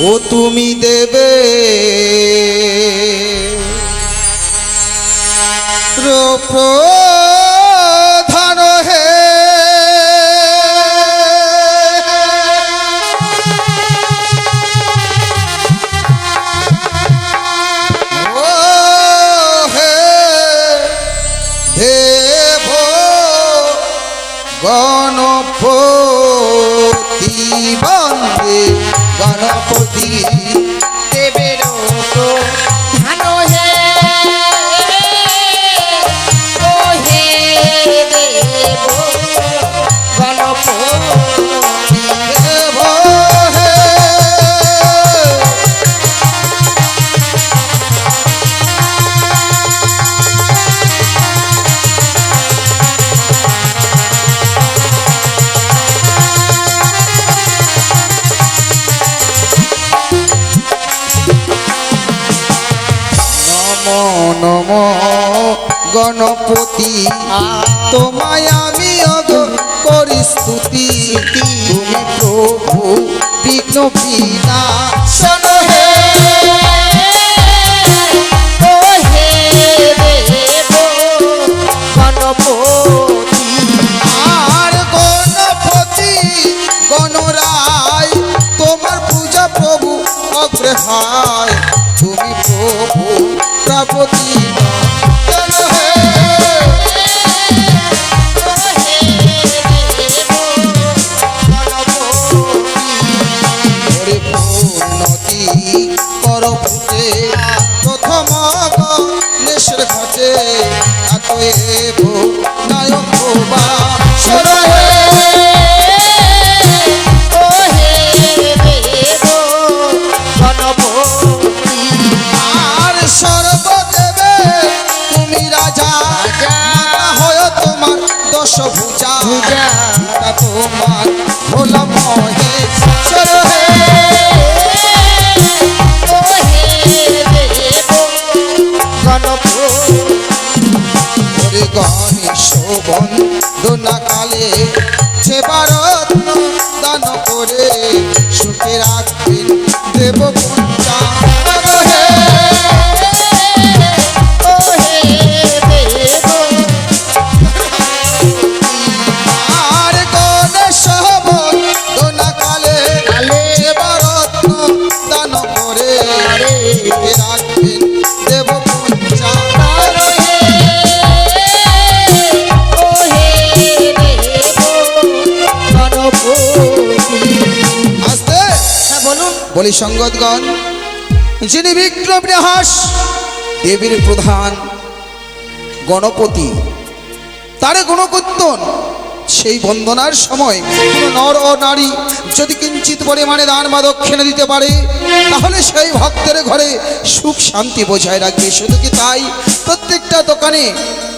ও তুমি দেবে প্রধান গণপতি। তোমায় আমি অগ করি স্তুতি তুমি প্রভু বিঘ্ন বিনা শোন হে প্রভু তুমি প্রভু, প্রভতি। প্রথম গণেশের ঘটে এত নায়ক বা সরহে হয় তোমার বলি সঙ্গতগণ যিনি বিক্রম হাস, দেবীর প্রধান গণপতি, তারে গণকীর্তন, সেই বন্দনার সময় নর ও নারী যদি কিঞ্চিত পরিমাণে দান বা দক্ষিণা দিতে পারে, তাহলে সেই ভক্তের ঘরে সুখ শান্তি বজায় রাখবে শুধু কি তাই? প্রত্যেকটা দোকানে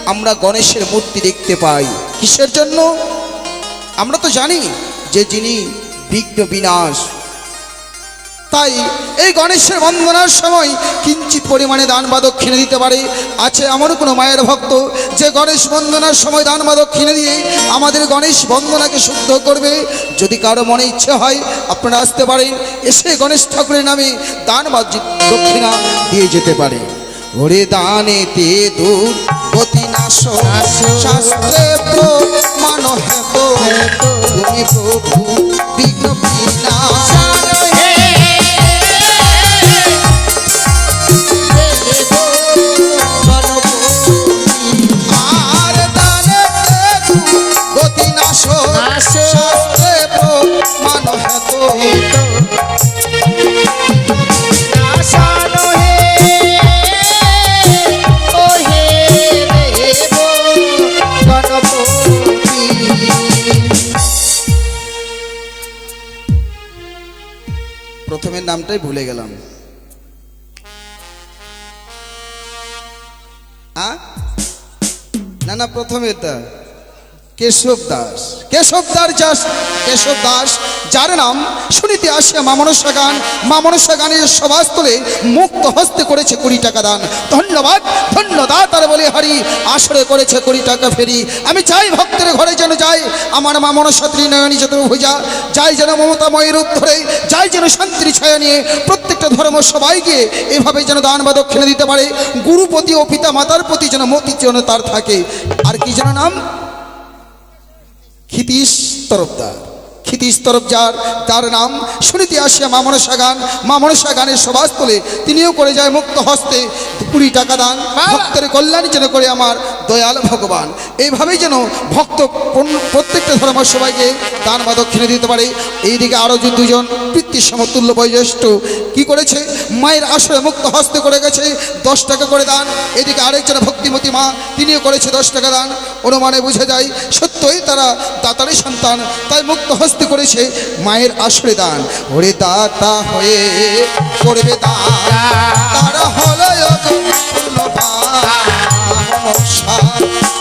আমরা গণেশের মূর্তি দেখতে পাই। কিসের জন্য? আমরা তো জানি যে যিনি বিঘ্ন বিনাশ তাই এই গণেশের বন্দনার সময় কিঞ্চিত পরিমাণে দান বা দক্ষিণে দিতে পারে। আছে আমারও কোনো মায়ের ভক্ত যে গণেশ বন্দনার সময় দান বা দক্ষিণে দিয়ে আমাদের গণেশ বন্দনাকে শুদ্ধ করবে? যদি কারও মনে ইচ্ছে হয়, আপনারা আসতে পারেন। এসে গণেশ ঠাকুরের নামে দান বা দক্ষিণা দিয়ে যেতে পারে। ওরে দানে তে দূর গতি নাশ, শাস্ত্রে হেত তুমি প্রভু বিঘ্ন। নামটাই ভুলে গেলাম? না না প্রথমেরটা কেশব দাস। কেশব দাস যাস, কেশব দাস, যার নাম শুনিতে আসে মামনসা গান। মামনসা গানের সভাস্থলে মুক্ত হস্তে করেছে কুড়ি টাকা দান। ধন্যবাদ ধন্যবাদ তার বলে হারি আসরে করেছে কুড়ি টাকা ফেরি। আমি চাই ভক্তের ঘরে যেন যাই, আমার মামনসা ত্রিনয়নী যত ভুজা। যাই যেন মমতাময় রূপ ধরে যাই যেন শান্তির ছায়া নিয়ে প্রত্যেকটা ধর্ম সবাইকে এভাবে যেন দান বা দক্ষিণা দিতে পারে। গুরুপতি ও পিতা মাতার প্রতি যেন মতি যেন তার থাকে। আর কি যেন নাম? ক্ষিতীশ তরফদার ক্ষিতীশ তরফদার তার নাম শুনিতে আসিয়া মামনসা গান মামনসা গানের সভাস্থলে তিনিও করে যায় মুক্ত হস্তে। কুড়ি টাকা দান ভক্তের কল্যাণ যেন করে আমার দয়াল ভগবান। এইভাবেই যেন ভক্ত প্রত্যেকটা ধর্ম সবাইকে দান বা দক্ষিণে দিতে পারে। এইদিকে আরও যে দুজন পিতৃ সমতুল্য বয়োজ্যেষ্ঠ কি করেছে? মায়ের আসরে মুক্ত হস্তে করে গেছে দশ টাকা করে দান। এদিকে আরেকজন ভক্তিমতী মা তিনিও করেছে দশ টাকা দান। অনুমানে বুঝে যায় সত্যই তারা দাতারই সন্তান তাই মুক্ত হস্তে করেছে মায়ের আশ্রয় দান। ওরে দাতা হয়ে করবে দান। তারা হলো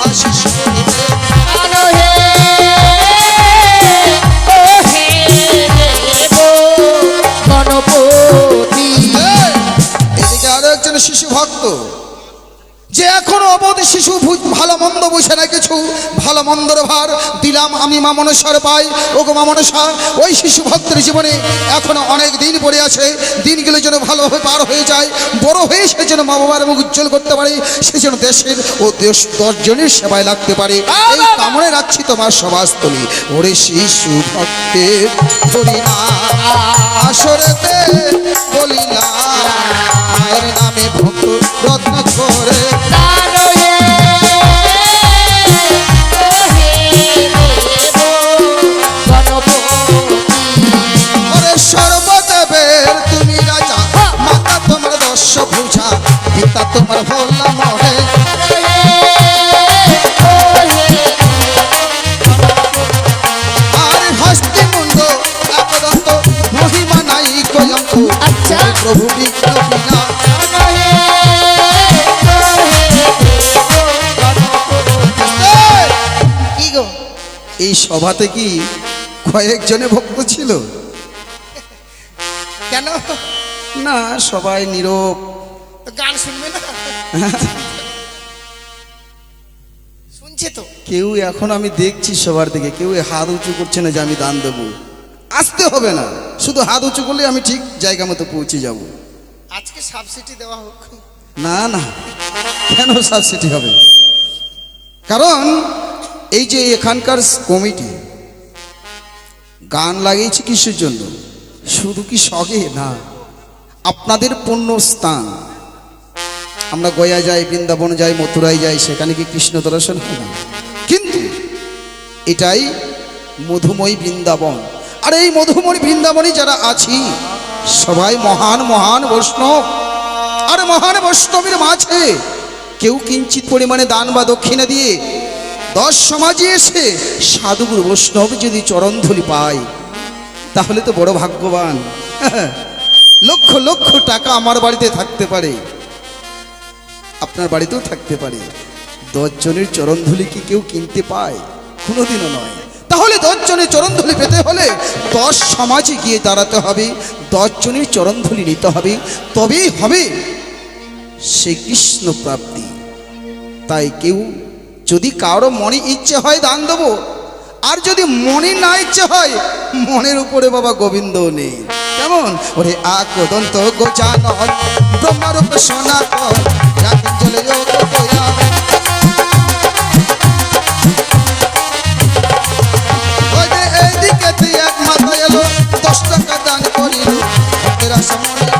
আশিস। শিশু ভক্ত। যে এখনও অবধি শিশু ভালো মন্দ বুঝে না কিছু ভালো মন্দর ভার দিলাম আমি মামনসার পাই। ও গো মামনসা ওই শিশু ভক্তের জীবনে এখনও অনেক দিন পড়ে আছে। দিনগুলো যেন ভালোভাবে পার হয়ে যায় বড় হয়ে সে যেন মা বাবার মুখ উজ্জ্বল করতে পারে সে যেন দেশের ও দেশ দশজনের সেবায় লাগতে পারে। এই কামনে রাখছি তোমার সমাজতলি। ওরে শিশু ভক্তের না আসরেতে বলি না মায়ের নামে ভক্ত রত্ন করে পিতা তোমার ভোলা আর হস্তি মুন্ড একদন্ত মহিমা নাই কয়ন্ত আচ্ছা। প্রভু বিনা! এই সভাতে কি কয়েকজনে ভক্ত ছিল? কেন? না সবাই নীরব। গান শুনবে না? শুনছে তো। কেউ এখন আমি দেখছি সবার দিকে কেউ হাত উঁচু করছে না যে আমি দান দেবো। আসতে হবে না শুধু হাত উঁচু করলে আমি ঠিক জায়গা মতো পৌঁছে যাব। আজকে সাবসিডি দেওয়া হোক। না না কেন সাবসিডি হবে? কারণ এই যে এখানকার কমিটি গান লাগিয়েছে কিসের জন্য? শুধু কি শখে? না। আপনাদের পূর্ণ স্থান। আমরা গয়া যাই, বৃন্দাবন যাই মথুরায় যাই, সেখানে কি কৃষ্ণ দর্শন হয় না? কিন্তু এটাই মধুময় বৃন্দাবন। আর এই মধুময় বৃন্দাবনে যারা আছি, সবাই মহান মহান বৈষ্ণব। আর মহান বৈষ্ণবের মাঝে কেউ কিঞ্চিত পরিমাণে দান বা দক্ষিণা দিয়ে দশ সমাজে এসে সাধুগুরু বৈষ্ণব যদি চরণধুলি পায়, তাহলে তো বড় ভাগ্যবান। লক্ষ লক্ষ টাকা আমার বাড়িতে থাকতে পারে। আপনার বাড়িতেও থাকতে পারে। দশজনের চরণধুলি কি কেউ কিনতে পায়? কোনোদিনও নয়। তাহলে দশজনের চরণধুলি পেতে হলে দশ সমাজে গিয়ে দাঁড়াতে হবে, দশজনের চরণধুলি নিতে হবে, তবেই হবে সে কৃষ্ণ প্রাপ্তি। তাই কেউ যদি কারও মনে ইচ্ছে হয় দান দেবো, আর যদি মনে না ইচ্ছে হয়, মনের উপরে বাবা গোবিন্দও নেই। কেমন? ওরে আকদন্ত গোচানন, ব্রহ্মারূপ সনাতন রাতে চলে এইদিকে এক মাথা এলো, দশ টাকা দান করিল সামনে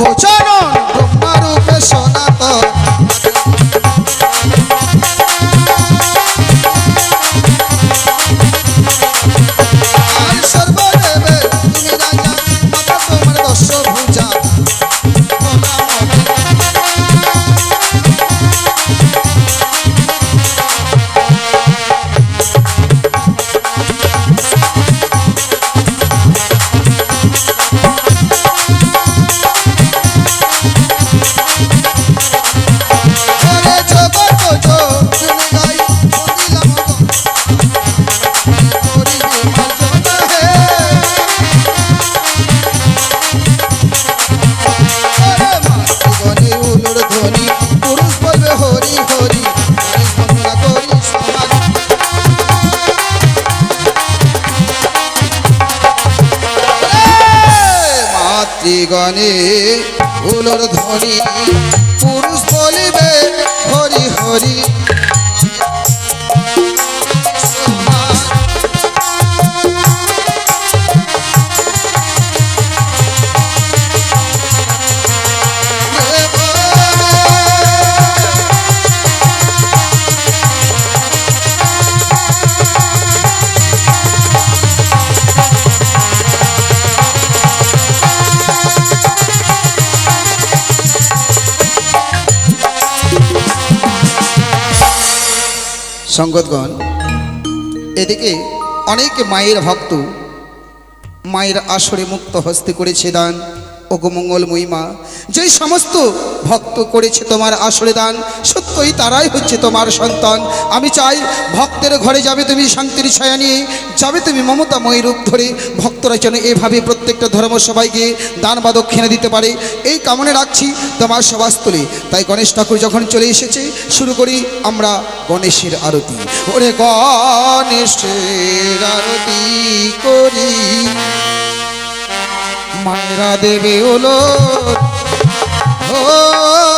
মুখ মাতৃগণে উলুর ধ্বনি। সঙ্গতগণ এদিকে অনেক মায়ের ভক্ত মায়ের আসরে মুক্ত হস্তে করেছে দান। ওগমঙ্গল মহিমা, যে সমস্ত ভক্ত করেছে তোমার আসরে দান, সত্যই তারাই হচ্ছে তোমার সন্তান। আমি চাই ভক্তের ঘরে যাবে তুমি শান্তির ছায়া নিয়ে, যাবে তুমি মমতাময়ী রূপ ধরে। ভক্তরা যেন এভাবে প্রত্যেকটা ধর্ম সবাইকে দান বা দক্ষিণা দিতে পারে। এই কামনে রাখছি তোমার সভাস্থলে। তাই গণেশ ঠাকুর যখন চলে এসেছে, শুরু করি আমরা গণেশের আরতি। ওরে গণেশের আরতি করি। মায়েরা দেবে ওলো। ও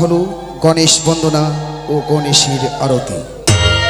হলো গণেশ বন্দনা ও গণেশের আরতি।